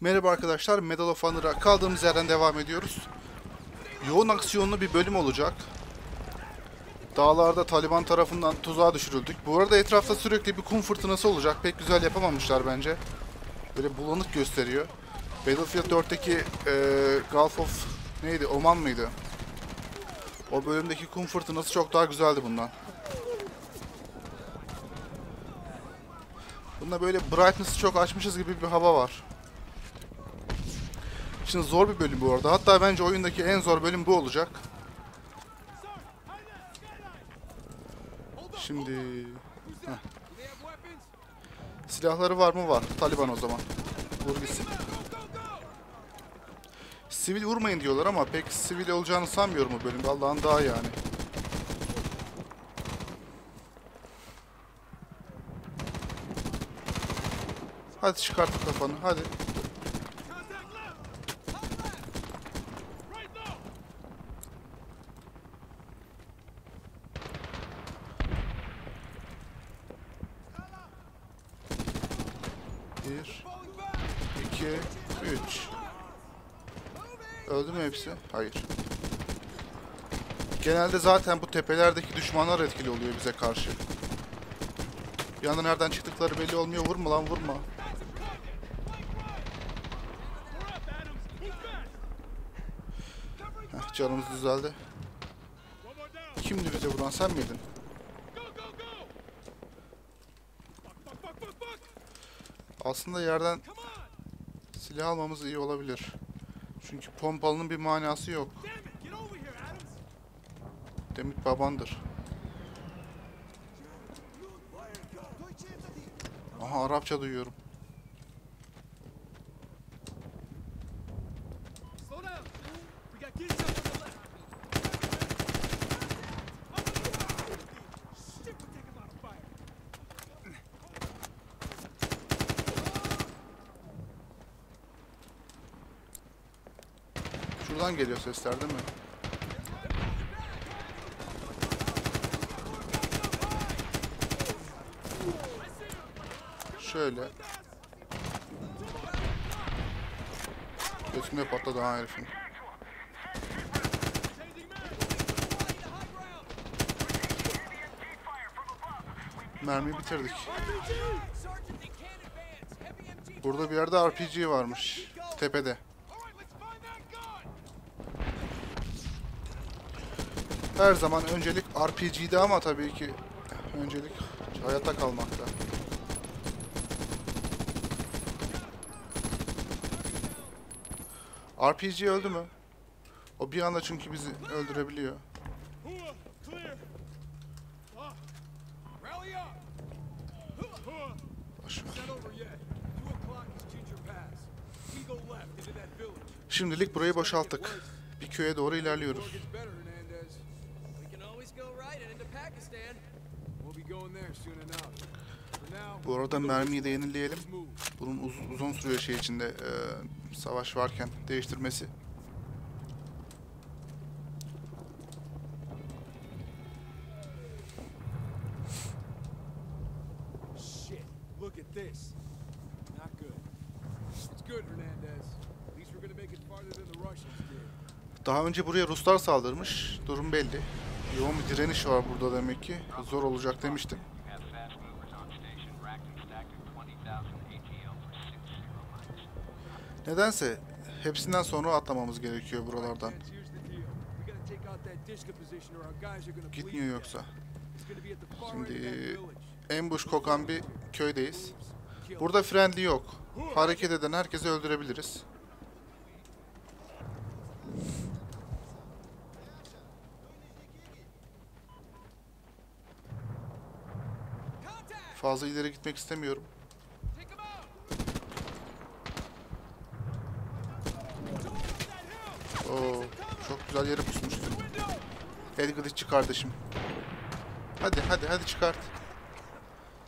Merhaba arkadaşlar, Medal of Honor'a kaldığımız yerden devam ediyoruz. Yoğun aksiyonlu bir bölüm olacak. Dağlarda Taliban tarafından tuzağa düşürüldük. Bu arada etrafta sürekli bir kum fırtınası olacak. Pek güzel yapamamışlar bence. Böyle bulanık gösteriyor. Battlefield 4'teki eee Gulf of neydi? Oman mıydı? O bölümdeki kum fırtınası çok daha güzeldi bundan. Bunda böyle brightness'ı çok açmışız gibi bir hava var. Şimdi zor bir bölüm bu arada. Hatta bence oyundaki en zor bölüm bu olacak. Şimdi... Heh. Silahları var mı? Var. Taliban o zaman. Vur gitsin. Sivil vurmayın diyorlar ama pek sivil olacağını sanmıyorum bu bölümde. Allah'ın daha yani. Hadi çıkart kafanı. Hadi. Bir, iki, üç. Öldü mü hepsi? Hayır. Genelde zaten bu tepelerdeki düşmanlar etkili oluyor bize karşı. Bir anda nereden çıktıkları belli olmuyor. Vurma lan vurma. Heh, canımız düzeldi. Kimdi bize vuran sen miydin? Aslında yerden silah almamız iyi olabilir. Çünkü pompalının bir manası yok. Demit babandır. Aha Arapça duyuyorum. Şuradan geliyor sesler değil mi? Şöyle. Götümde patladı ha herifin. Mermi bitirdik. Burada bir yerde RPG varmış. Tepede. All right, let's find that gun. Her zaman öncelik RPG'de ama tabii ki öncelik hayatta kalmakta. RPG öldü mü? O bir anda çünkü bizi öldürebiliyor. Şimdilik burayı boşalttık. Bir köye doğru ilerliyoruz. Bu arada mermiyi de yenileyelim. Bunun uz- uzun sürüyor şey içinde e, savaş varken değiştirmesi. Daha önce buraya Ruslar saldırmış. Durum belli. Yoğun bir direniş var burada demek ki. Zor olacak demiştim. We have fast movers on station, racked and stacked at 20,000 ATL for six zero months. Nedense hepsinden sonra atlamamız gerekiyor buralardan. Gitmiyor yoksa. Şimdi ambush kokan bir köydeyiz. Burada friendly yok. Hareket eden herkesi öldürebiliriz. Fazla ileri gitmek istemiyorum. Take 'em out. Oo, çok güzel yere pusmuşsun. Elgıdıççı kardeşim. Hadi hadi hadi çıkart.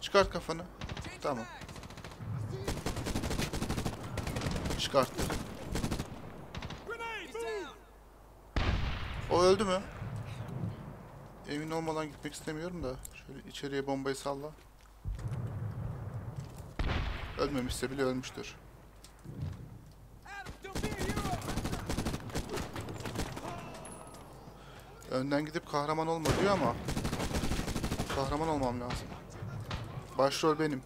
Çıkart kafanı. Tamam. Çıkarttı. O öldü mü? Emin olmadan gitmek istemiyorum da. Şöyle içeriye bombayı salla. Ölmemişse bile ölmüştür. Önden gidip kahraman olma diyor ama kahraman olmam lazım. Başrol benim.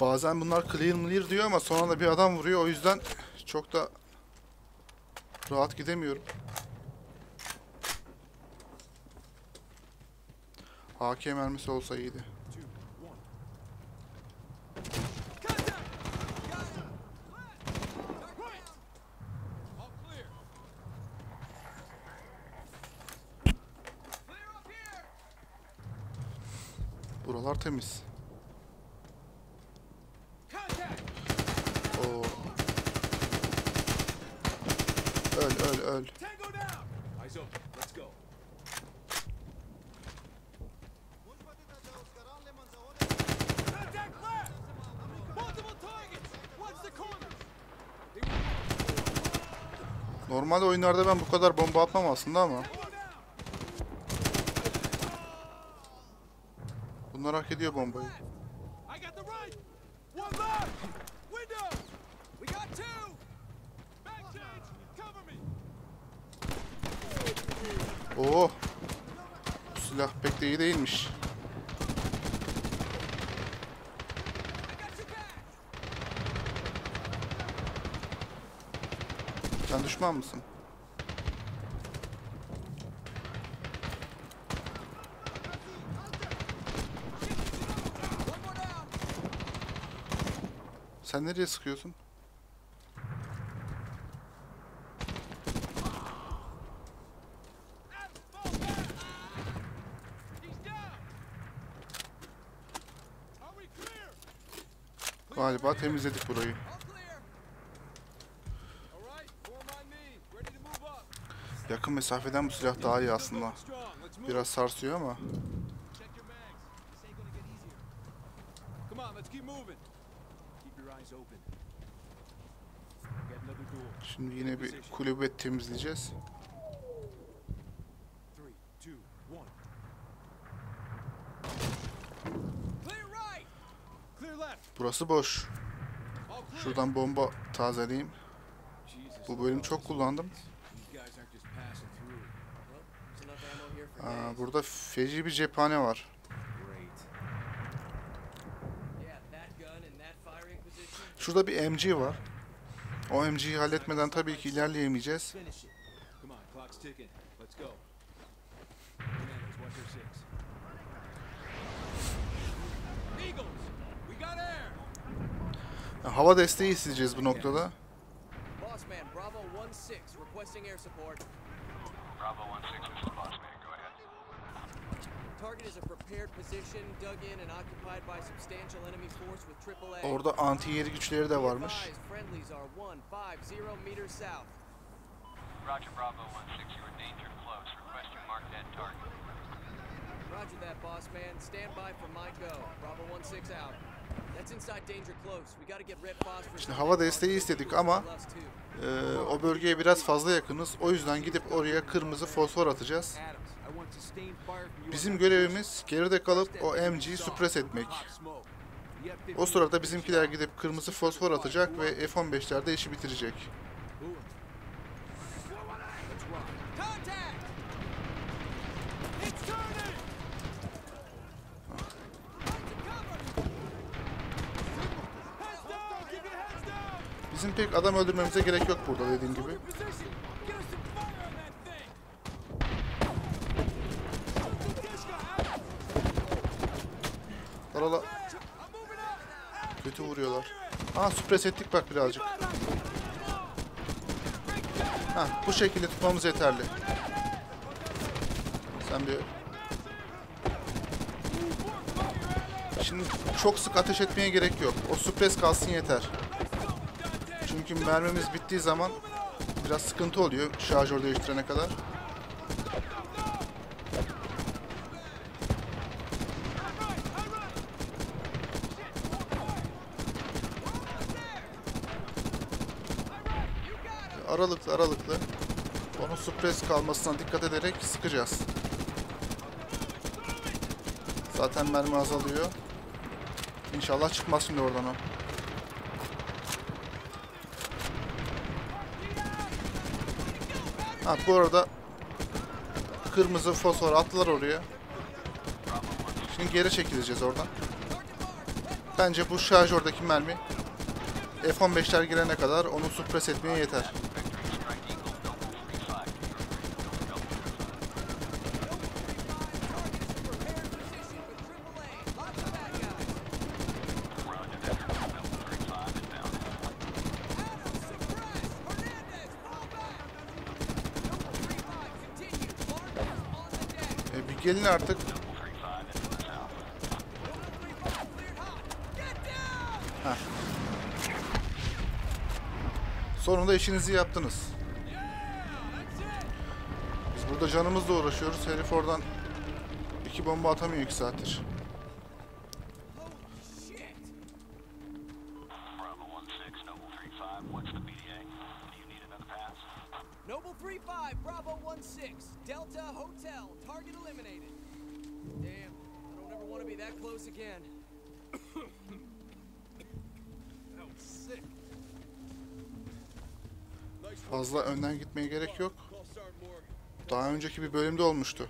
Bazen bunlar clear clear diyor ama sonra da bir adam vuruyor. O yüzden çok da rahat gidemiyorum. AK mermisi olsa iyiydi. two, one. Contact! Got it! Right! All clear. Clear up here! Buralar temiz. Contact! Oo. Öl öl öl. Tango down! Eyes open. Let's go. Contact left! Multiple targets! Watch the corner! Normalde oyunlarda ben bu kadar bomba atmam aslında ama bunlar hak ediyor bombayı. Oo. Bu silah pek de iyi değilmiş. I got your back! Sen düşman mısın? Sen nereye sıkıyorsun? Galiba temizledik burayı. All clear. All right, form on me. Ready to move up. Yakın mesafeden bu silah daha iyi aslında. Biraz sarsıyor ama. Şimdi yine bir kulübe temizleyeceğiz. Burası boş. Şuradan bomba tazeleyeyim. Bu bölüm çok kullandım. These guys aren't just passing through. Well, there's enough ammo here for Aa, burada feci bir cephane var. Şurada bir MG var. O MG'yi halletmeden tabii ki ilerleyemeyeceğiz. Yani hava desteği isteyeceğiz bu noktada. Bossman, Bravo 1-6, requesting air support. Bravo 1-6, Orada anti yeri güçleri de varmış. advised, friendlies are 150 meters south. Roger, Bravo 1-6, you're in danger close. Requesting mark that target. Roger that, boss man. Stand by for my go. Bravo 1-6 out. That's inside danger close. We gotta get red phosphorus. İşte hava desteği istedik ama. Ee, o bölgeye biraz fazla yakınız. O yüzden gidip oraya kırmızı fosfor atacağız. Adams, Bizim görevimiz geride kalıp o MG'yi suppress etmek. smoke. You have 50 O sırada bizimkiler gidip kırmızı fosfor atacak ve F-15'lerde işi bitirecek. Bizim pek adam öldürmemize gerek yok burada dediğim gibi. Up! kötü vuruyorlar. Aa suppress ettik bak birazcık. Ha bu şekilde tutmamız yeterli. Sen bir Şimdi çok sık ateş etmeye gerek yok. O suppress kalsın yeter. Çünkü mermimiz bittiği zaman biraz sıkıntı oluyor şarjör değiştirene kadar. Aralıklı aralıklı onun suppress kalmasına dikkat ederek sıkacağız. Zaten mermi azalıyor. İnşallah çıkmaz şimdi oradan o. Ha bu arada kırmızı fosfor attılar oraya. Şimdi geri çekileceğiz oradan. Bence bu şarjördeki mermi F-15'ler girene kadar onu suppress etmeye yeter. Gelin artık. Heh. Sonunda işinizi yaptınız. Biz burada canımızla uğraşıyoruz. Herif oradan iki bomba atamıyor iki saattir. Gerek yok. Daha önceki bir bölümde olmuştu.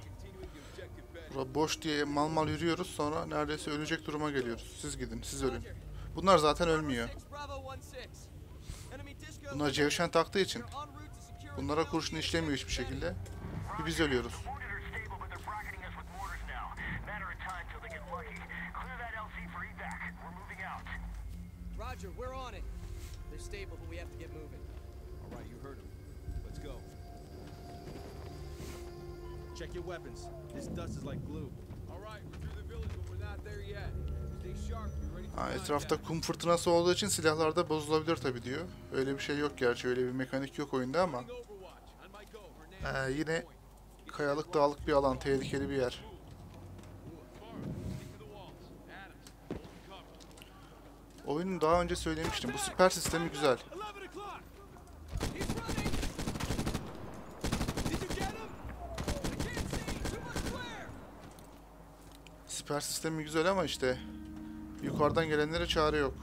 Bura boş diye mal mal yürüyoruz sonra neredeyse ölecek duruma geliyoruz. Siz gidin, siz ölün. Bunlar zaten ölmüyor. Bravo 1-6. Enemy disco Bunlar cevşen taktığı için. Bunlara kurşun işlemiyor hiçbir şekilde. Bir biz ölüyoruz. Wounded are stable, but they're bracketing us with mortars now. Matter of time till they get lucky. Clear that LC for evac. We're moving out. Roger, we're on it. They're stable, but we have to get moving. All right, you heard him. Check your weapons. This dust is like glue. All right, we're through the village, but we're not there yet. Stay sharp. Ha, etrafta kum fırtınası olduğu için silahlar da bozulabilir tabi diyor. Öyle bir şey yok gerçi öyle bir mekanik yok oyunda ama ee, yine kayalık dağlık bir alan, tehlikeli bir yer. Oyunu daha önce söylemiştim. Bu siper sistemi güzel. Siper sistemi güzel ama işte yukarıdan gelenlere çare yok.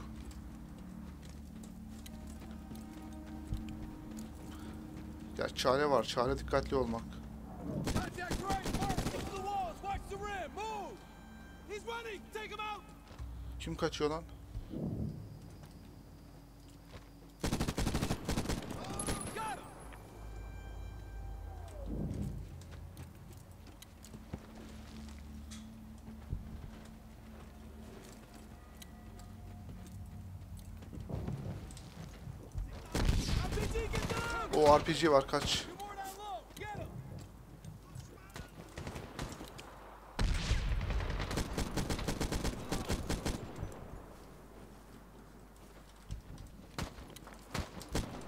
Ya çare var. Çare dikkatli olmak. Contact right. Mark. Stick to the walls. Watch the rim. Move. He's running. Take him out. Kim kaçıyor lan? Got him. RPG, get down. RPG var kaç. Two more down low. Get him.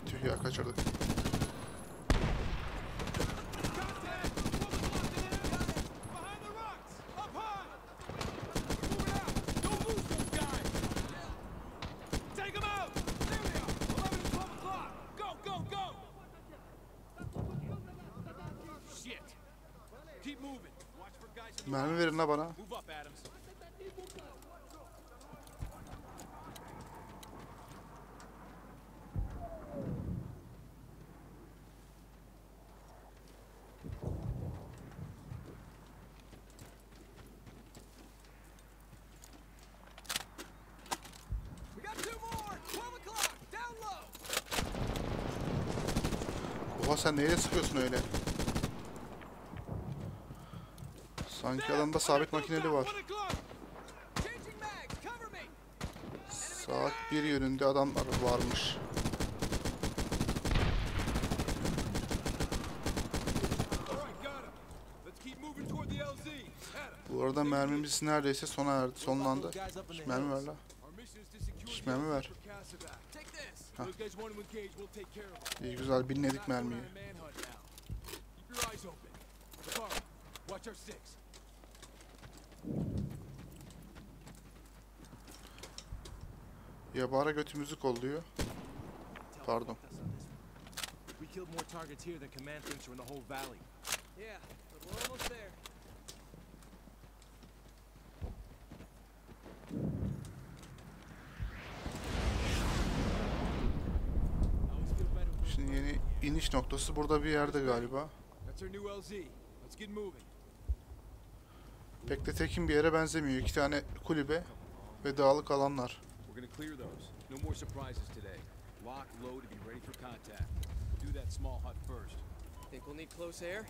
Tüh ya kaçırdık. Contact. Behind the rocks. Up high. Move it out. Don't lose those guys. Take them out. There we are. 11 and 12 o'clock. Go, go, go. Shit. Keep moving. Watch for guys in the Mermi verin la bana. Move up, Adams. We got two more. 12 o'clock. Down low. Oha sen neyle sıkıyorsun öyle? Sanki adamda sabit makineli var. Saat bir yönünde adamlar varmış. Bu arada mermimiz neredeyse sona erdi, sonlandı. Şş, mermi ver la. The mermi ver. them. İyi güzel binledik mermiyi. watch our six. Yabara götümüzü kolluyor. Pardon. We killed more targets here than command thinks in the whole valley. Yeah, but we're almost there. Şimdi yeni iniş noktası burada bir yerde galiba. That's our new LZ. Let's get moving. Pek de tekin bir yere benzemiyor. İki tane kulübe ve dağlık alanlar. We're gonna clear those. No more surprises today. Lock, load, and be ready for contact. We'll do that small hut first. Think we'll need close air?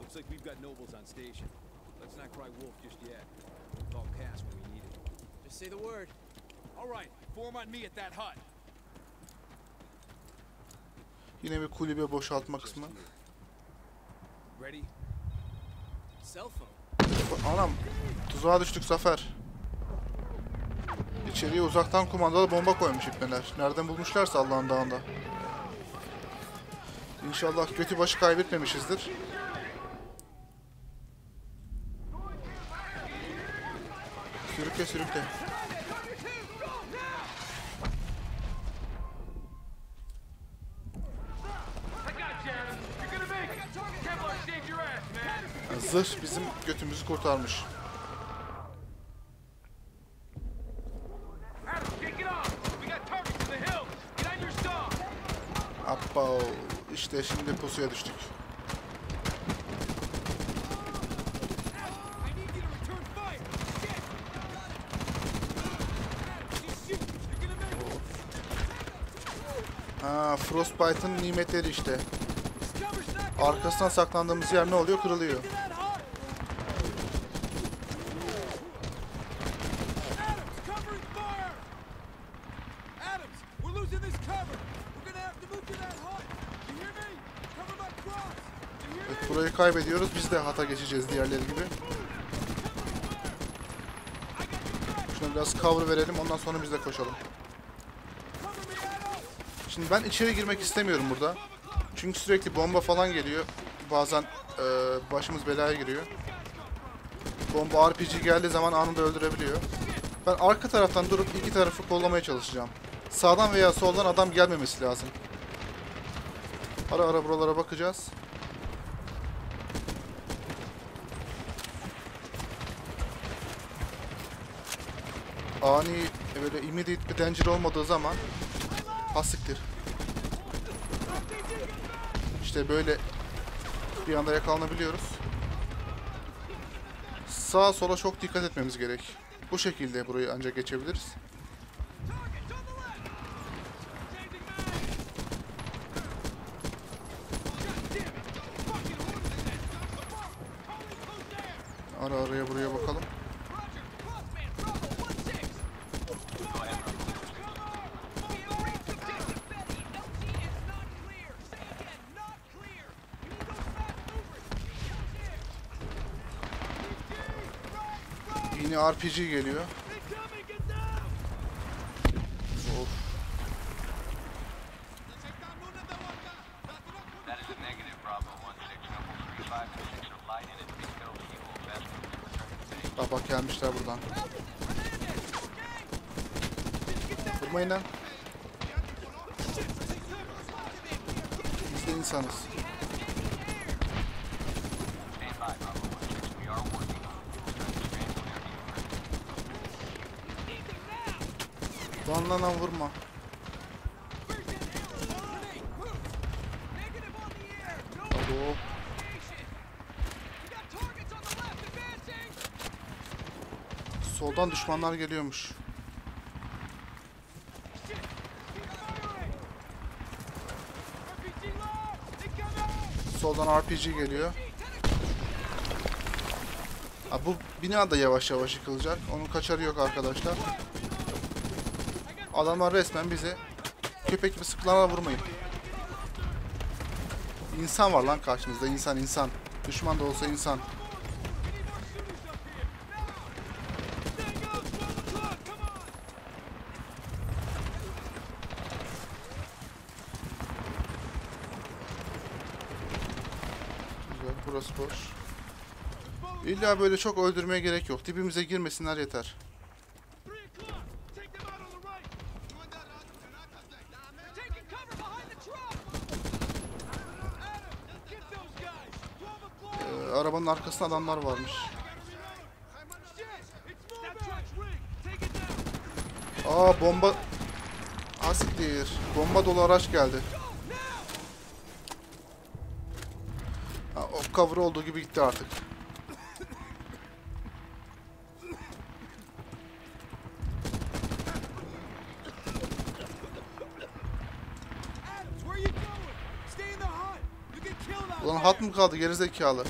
Looks like we've got nobles on station. Let's not cry wolf just yet. We'll call Cass when we need it. Just say the word. All right, form on me at that hut. Yine bir kulübe boşaltma kısmı. Ready? Cell phone. Anam tuzağa düştük Zafer. İçeriye uzaktan kumandalı bomba koymuş ipneler. Nereden bulmuşlarsa Allah'ın dağında. İnşallah götü başı kaybetmemişizdir. Sürükle sürükle. Zırh bizim götümüzü kurtarmış. Abba işte şimdi pusuya düştük. Ha, Frostbite'ın nimetleri işte. Arkasından saklandığımız yer ne oluyor? Kırılıyor. get that hot. Adams, covering fire. Adams, we're losing this cover. We're gonna have to move to that hut. You hear me? Cover my cross. You hear me? Evet, burayı kaybediyoruz. Biz de hata geçeceğiz diğerleri gibi. Şuna biraz cover verelim. Ondan sonra biz de koşalım. Şimdi ben içeri girmek istemiyorum burada. Çünkü sürekli bomba falan geliyor. Bazen e, başımız belaya giriyor. Bomba RPG geldiği zaman anında öldürebiliyor. Ben arka taraftan durup iki tarafı kollamaya çalışacağım. Sağdan veya soldan adam gelmemesi lazım. Ara ara buralara bakacağız. Ani böyle immediate bir danger olmadığı zaman Hasiktir. İşte böyle bir anda yakalanabiliyoruz. Sağa sola çok dikkat etmemiz gerek. Bu şekilde burayı ancak geçebiliriz. Targets on the left. Changing mag. God damn it. Fucking horses then. Calling close air. Ara araya buraya bakalım. Roger. Crossman, Bravo 1-6. Go ahead, Bravo. We have reached objective Betty. LG is not clear. Say again, not clear. You need those fast movers. Close air. Yine RPG geliyor. Incoming, get down. Of. That is a negative, Bravo 1-6. Noble 3-5 and 6 are light in at Bingo Fuel. Best to return to base. Bak bak gelmişler buradan. Vurmayın lan. Biz de insanız. Stand by, Bravo 1-6. We are working on returning scramble air defense. Lan lan lan vurma. Negative on the air. No Alo. station. We got targets on left advancing. Soldan düşmanlar geliyormuş. Soldan RPG geliyor. Ha, bu bina da yavaş yavaş yıkılacak. Onun kaçarı yok arkadaşlar. Adamlar resmen bizi köpek gibi sıkılarla vurmayın. İnsan var lan karşınızda. insan insan. Düşman da olsa insan. Burası boş. İlla böyle çok öldürmeye gerek yok. Dibimize girmesinler yeter. Three o'clock. Take them out on the right. They're taking cover behind the truck. Adam, get those guys. 12 o'clock. Ee, arabanın arkasında adamlar varmış. Aa bomba... Asiktir. Bomba dolu araç geldi. Ha, o cover olduğu gibi gitti artık. Ulan hat mı kaldı gerizekalı?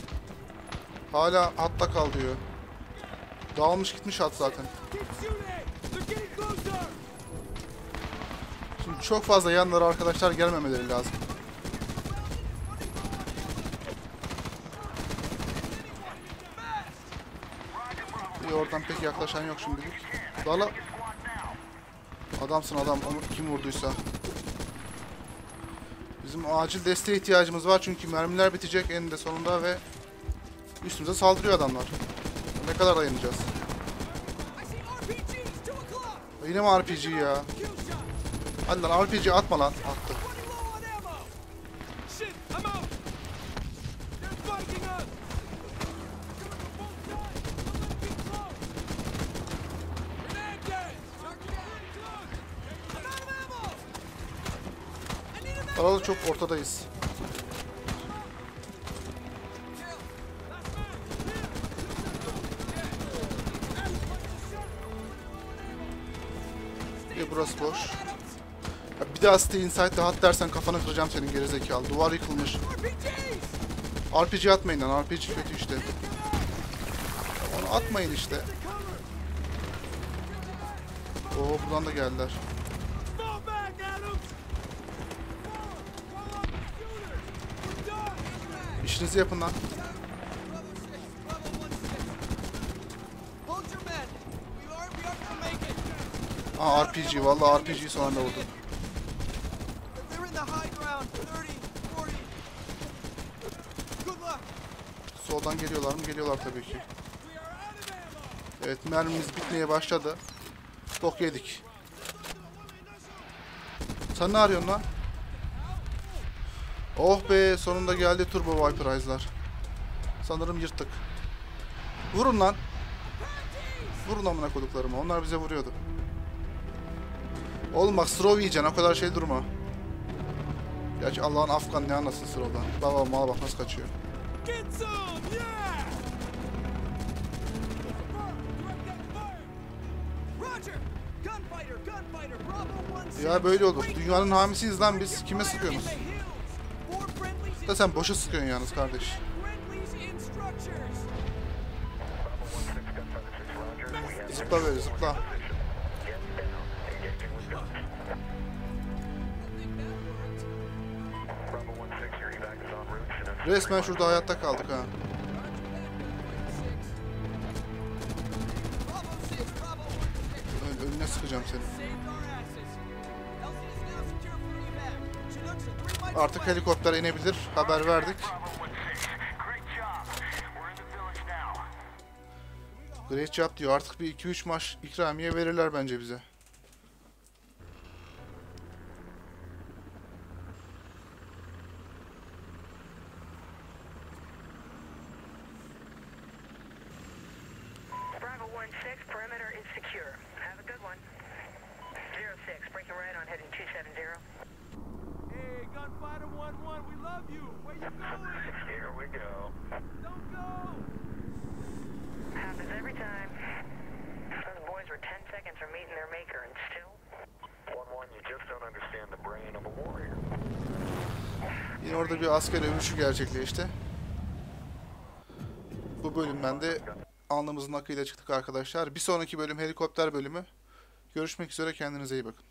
Hala hatta kal diyor. Dağılmış gitmiş hat zaten. Şimdi çok fazla yanlara arkadaşlar gelmemeleri lazım. İyi oradan pek yaklaşan yok şimdilik. Dala. Adamsın adam onu kim vurduysa. Bizim acil desteğe ihtiyacımız var çünkü mermiler bitecek eninde sonunda ve üstümüze saldırıyor adamlar. Ne kadar dayanacağız? I see RPGs, 2 o'clock! Yine mi RPG ya? Hadi lan RPG atma lan. Attı. Running low on burası boş. Ya bir daha stay inside hat dersen kafanı kıracağım senin gerizekalı. Duvar yıkılmış. RPG atmayın lan. RPG kötü işte. Onu atmayın işte. Oo buradan da geldiler. İşinizi yapın lan. Bravo 6, Bravo 16. Hold your men. We are, we are gonna make Aa RPG. Vallahi RPG'yi son anda vurdum. They're in the high ground. 30, 40. Good luck. Soldan geliyorlar mı? Geliyorlar tabii ki. Evet mermimiz bitmeye başladı. Bok yedik. Sen ne arıyorsun lan? Oh be sonunda geldi Turbo Viper'izlar. Sanırım yırttık. Vurun lan. Vurun amına koduklarımı. Onlar bize vuruyordu. Oğlum bak Strov yiyeceksin o kadar şey durma. Gerçi Allah'ın Afgan ne anlasın Strov'dan. Baba mala bak nasıl kaçıyor. Get some, yeah. Direct that fire. Roger! Gunfighter, gunfighter, Bravo 16. Ya böyle olur. Dünyanın hamisiyiz lan biz. Kime sıkıyorsunuz? Da sen boşa sıkıyorsun yalnız kardeş. Zıpla böyle zıpla. Resmen şurada hayatta kaldık ha. Bravo 6, Bravo 16. Ön- önüne sıkacağım seni. Artık helikopter inebilir. Haber verdik. Great job diyor. Artık bir 2-3 maç ikramiye verirler bence bize. Bravo 1-6, perimeter is secure. Have a good one. 0-6, breaking right on heading 270. Hey, gunfighter 1-1, we love you. Where you going? Here we go. Don't go. Happens every time. Those boys were 10 seconds from meeting their maker and still... 1-1, you just don't understand the brain of a warrior. Yine orada bir asker övüşü gerçekleşti. Bu bölümden de alnımızın akıyla çıktık arkadaşlar. Bir sonraki bölüm helikopter bölümü. Görüşmek üzere kendinize iyi bakın.